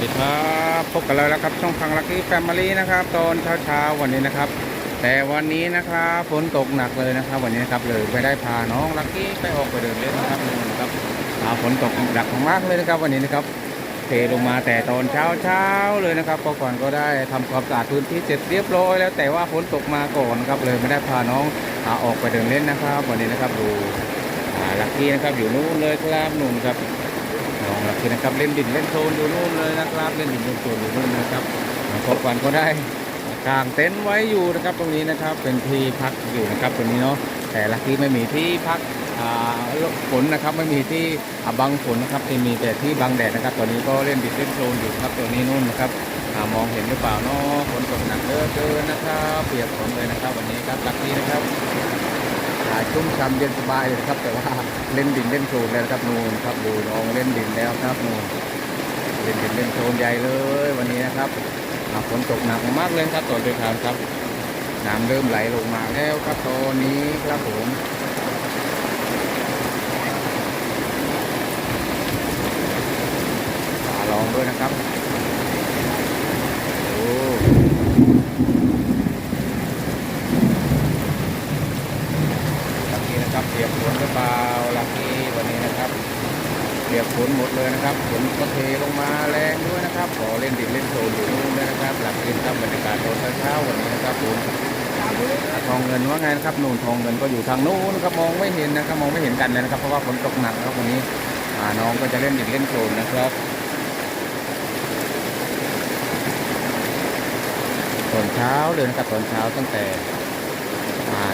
สวัสดีครับพบกันแล้วครับช่องพังลักกี้แฟมิลี่นะครับตอนเช้าๆวันนี้นะครับ แต่วันนี้นะครับฝนตกหนักเลยนะครับ วันนี้นะครับเลยไม่ได้พาน้องลักกี้ไปออกไปเดินเล่นนะครับนี่นะครับอ่าฝนตกหนักมากเลยนะครับ วันนี้นะครับเทลงมาแต่ตอนเช้าเช้าเลยนะครับก็ก่อนก็ได้ทำความสะอาดพื้นที่เสร็จเรียบร้อยแล้วแต่ว่าฝนตกมาก่อนครับเลยไม่ได้พาน้องออกไปเดินเล่นนะครับ วันนี้นะครับดู ลักกี้นะครับอยู่นู่นเลยครับนู่นครับน้องลักกี้นะครับเล่นดินเล่นโซนอยู่นู่นเลยนะครับเล่นดินเล่นโซนอยู่นู่นนะครับพบกันก็ได้กางเต็นท์ไว้อยู่นะครับตรงนี้นะครับเป็นที่พักอยู่นะครับตรงนี้เนาะแต่ลักกี้ไม่มีที่พักฝนนะครับไม่มีที่บังฝนนะครับที่มีแต่ที่บังแดดนะครับตอนนี้ก็เล่นดินเล่นโซนอยู่ครับตัวนี้นู่นนะครับอ่ามองเห็นหรือเปล่าเนาะฝนตกหนักเหลือเกินนะครับ เปียกฝนเลยนะครับ วันนี้ครับลักกี้นะครับ ชุ่มช่ำเย็นสบายเลยครับ แต่ว่าเล่นดินเล่นโคลนแล้วนะครับนูนครับดูน้องเล่นดินแล้วครับนูนเล่นดินเล่นโคลนใหญ่เลย วันนี้นะครับฝนตกหนักมากเลยครับตอนเดินทางครับน้ำเริ่มไหลลงมาแล้วครับตอนนี้ครับผมฝาลองด้วยนะครับโอ้ ลักกี้นะครับเปียกฝนหรือเปล่าลักกี้วันนี้นะครับเปียก ฝนหมดเลยนะครับฝนก็เทลงมาแรงด้วยนะครับขอเล่นดินเล่นโซนอยู่นู่นด้วยนะครับ หลักกินครับบรรยากาศตอนเช้าวันนี้นะครับผมทองเงินว่าไงนะครับนู่นทองเงินก็อยู่ทางนู้นครับมองไม่เห็นนะครับมองไม่เห็นกันเลยนะครับเพราะว่าฝนตกหนักครับวันนี้อ่าน้องก็จะเล่นดินเล่นโซนนะครับตอนเช้าเลยนะครับตอนเช้าตั้งแต่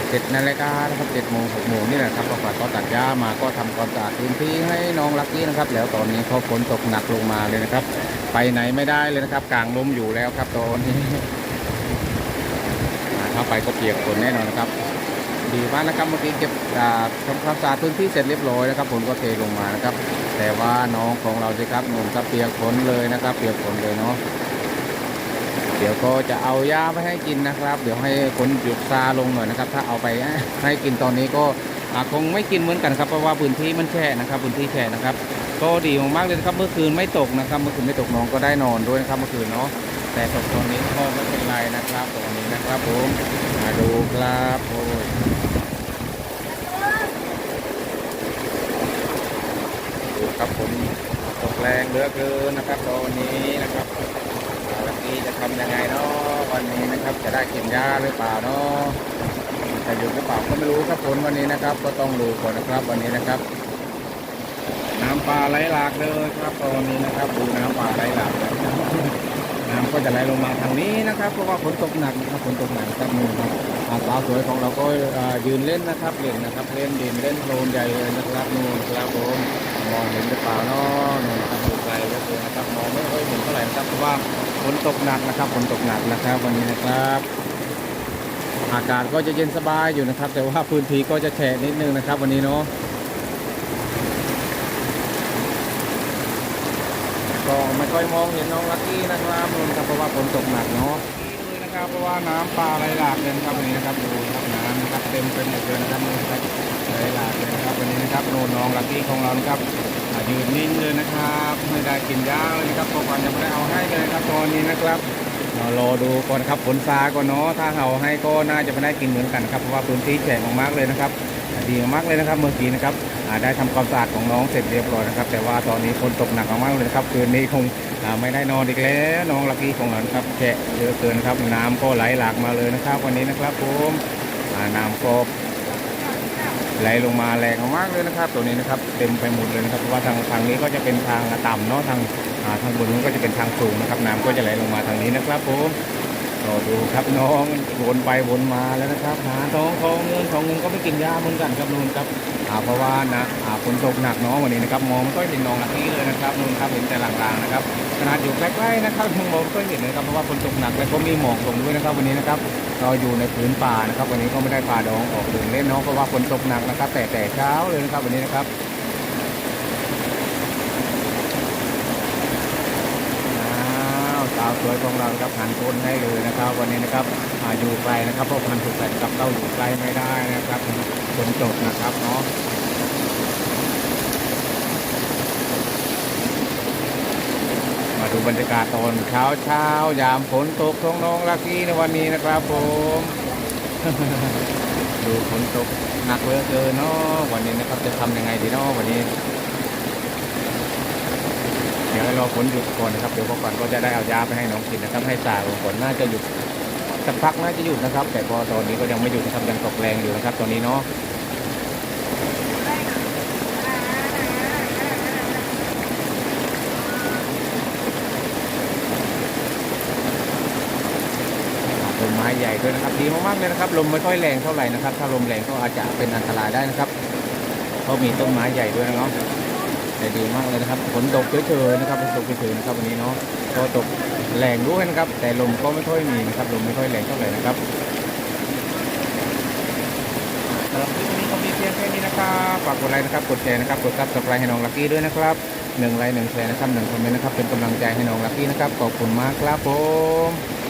เจ็ดนาฬิกานะครับเจ็ดโมงหกโมงนี่แหละครับก็ฝายก็ตัดหญ้ามาก็ทำความสะอาดพื้นที่ให้น้องลักกี้นะครับ แล้วตอนนี้เขาฝนตกหนักลงมาเลยนะครับ ไปไหนไม่ได้เลยนะครับกลางลมอยู่แล้วครับตอนนี้ถ้าไปก็เปียกฝนแน่นอนนะครับดีมากนะครับเมื่อกี้เก็บอ่าทำความสะอาดพื้นที่เสร็จเรียบร้อยนะครับฝนก็เทลงมานะครับ แต่ว่าน้องของเราสิครับหนุ่มครับเปียกฝนเลยนะครับ เปียกฝนเลยเนาะ เดี๋ยวก็จะเอาหญ้าไปให้กินนะครับ เดี๋ยวให้คนหยุดซาลงหน่อยนะครับ ถ้าเอาไปให้กินตอนนี้ก็อ่าคงไม่กินเหมือนกันครับเพราะว่าพื้นที่มันแช่นะครับพื้นที่แช่นะครับ ก็ดีมากเลยครับเมื่อคืนไม่ตกนะครับ เมื่อคืนไม่ตกน้องก็ได้นอนด้วยนะครับเมื่อคืนเนาะแต่ตกตอนนี้ก็ไม่เป็นไรนะครับตรงนี้นะครับผมมาดูครับโอ้ยดูครับผมตกแรงเหลือเกินนะครับตอนนี้นะครับ นี้จะทำยังไงเนาะวันนี้นะครับจะได้กินหญ้าหรือเปล่าเนาะจะหยุดหรือเปล่าก็ไม่รู้ครับผลวันนี้นะครับ ก็ต้องดูก่อนนะครับวันนี้นะครับ น้ำปลาไหลหลากเลยครับตอนนี้นะครับดูน้ำปลาไหลหลากน้ำก็จะไหลลงมาทางนี้นะครับ เพราะว่าฝนตกหนักนะครับฝนตกหนักครับนู่นครับอาสาวสวยของเราก็ยืนเล่นนะครับเล่นนะครับ เล่นดินเล่นโคลนใหญ่เลยนะครับนู่นครับผมมองเห็นหรือเปล่าเนาะนู่นครับดูไกลเลือเกินนะครับมองไม่ค่อยเห็นเท่าไหร่นะครับเพราะว่า ฝนตกหนักนะครับฝนตกหนักนะครับ วันนี้นะครับ อากาศก็จะเย็นสบายอยู่นะครับ แต่ว่าพื้นที่ก็จะแฉะนิดนึงนะครับ วันนี้เนาะก็ไม่ค่อยมองเห็นน้องลักกี้นะครับนู่นครับเพราะว่าฝนตกหนักเนาะนี่นะครับเพราะว่าน้ำปลาไหลหลากเลยนะครับวันนี้นะครับดูครับน้ำนะครับเต็มไปหมดเลยนะครับนี่ครับไหลหลากเลยนะครับวันนี้นะครับโน่นน้องลักกี้ของเรานะครับ ยืนนิ่งเลยนะครับ ไม่ได้กินยาเลยนะครับเพราะว่ายังไม่ได้เอาให้เลยครับตอนนี้นะครับเรารอดูก่อนครับผลซาก่อนเนาะถ้าเอาให้ก็น่าจะไม่ได้กินเหมือนกันครับเพราะว่าพื้นที่แฉะมากๆเลยนะครับดีมากเลยนะครับเมื่อกี้นะครับได้ทำความสะอาดของน้องเสร็จเรียบร้อยนะครับ แต่ว่าตอนนี้ฝนตกหนักมากๆเลยครับคืนนี้คงไม่ได้นอนอีกแล้วน้องลักกี้ของเรานครับแฉะเยอะเกินครับน้ำก็ไหลหลากมาเลยนะครับ วันนี้นะครับผมน้ำก็ ไหลลงมาแรงมากๆเลยนะครับ ตัวนี้นะครับเต็มไปหมดเลยนะครับเพราะว่าทางทางนี้ก็จะเป็นทางต่ำเนาะทางทางบนนู้นก็จะเป็นทางสูงนะครับน้ำก็จะไหลลงมาทางนี้นะครับผม รอดูครับน้องวนไปวนมาแล้วนะครับหาทองทองเงินทองเงินก็ไม่กินยาเหมือนกันครับนู่นครับอาเพราะว่านะอาฝนตกหนักน้องวันนี้นะครับมองไม่ค่อยเห็นน้องลักนี้เลยนะครับนู่นครับเห็นแต่หลางๆนะครับขนาดอยู่ใกล้ๆนะครับยังมองไม่ค่อยเห็นเลยครับเพราะว่าฝนตกหนักและก็มีหมอกลงด้วยนะครับ วันนี้นะครับเราอยู่ในพื้นป่านะครับ วันนี้ก็ไม่ได้พาน้องออกเดินเล่นน้องเพราะว่าฝนตกหนักนะครับ แต่แต่เช้าเลยนะครับวันนี้นะครับ อ้าวสาวสวยของเราครับหันต้นให้เลยนะครับ วันนี้นะครับอยู่ไกลนะครับเพราะพันธุ์ถูกแฟนกับเราอยู่ไกลไม่ได้นะครับฝนตกนะครับเนาะมาดูบรรยากาศตอนเช้าเช้ายามฝนตกท้องน้องลักกี้ในวันนี้นะครับผมดูฝนตกหนักเหลือเกินเนาะวันนี้นะครับจะทำยังไงดีเนาะวันนี้ ดี๋ยวให้รอฝนหยุดก่อนนะครับเดี๋ยวพอก่อนก็จะได้เอายาไปให้น้องกินนะครับ ให้สาฝนน่าจะหยุดสักพักน่าจะหยุดนะครับ แต่พอตอนนี้ก็ยังไม่หยุดนะครับยังตกแรงอยู่นะครับ ตอนนี้เนาะต้นไม้ใหญ่ด้วยนะครับดีมากๆเลยนะครับ ลมไม่ค่อยแรงเท่าไหร่นะครับ ถ้าลมแรงก็อาจจะเป็นอันตรายได้นะครับเพราะมีต้นไม้ใหญ่ด้วยนะครับ แต่ดีมากเลยนะครับฝนตกเฉยๆนะครับฝนตกเฉยๆนะครับวันนี้เนาะก็ตกแรงด้วยนะครับ แต่ลมก็ไม่ค่อยมีนะครับลมไม่ค่อยแรงเท่าไหร่นะครับสำหรับคลิปนี้ก็มีเพียงแค่นี้นะครับฝากกดไลค์นะครับกดแชร์นะครับกดซับสไครต์ให้น้องลักกี้ด้วยนะครับหนึ่งไลค์หนึ่งแชร์นะครับหนึ่งคอมเมนต์นะครับเป็นกำลังใจให้น้องลักกี้นะครับขอบคุณมากครับผม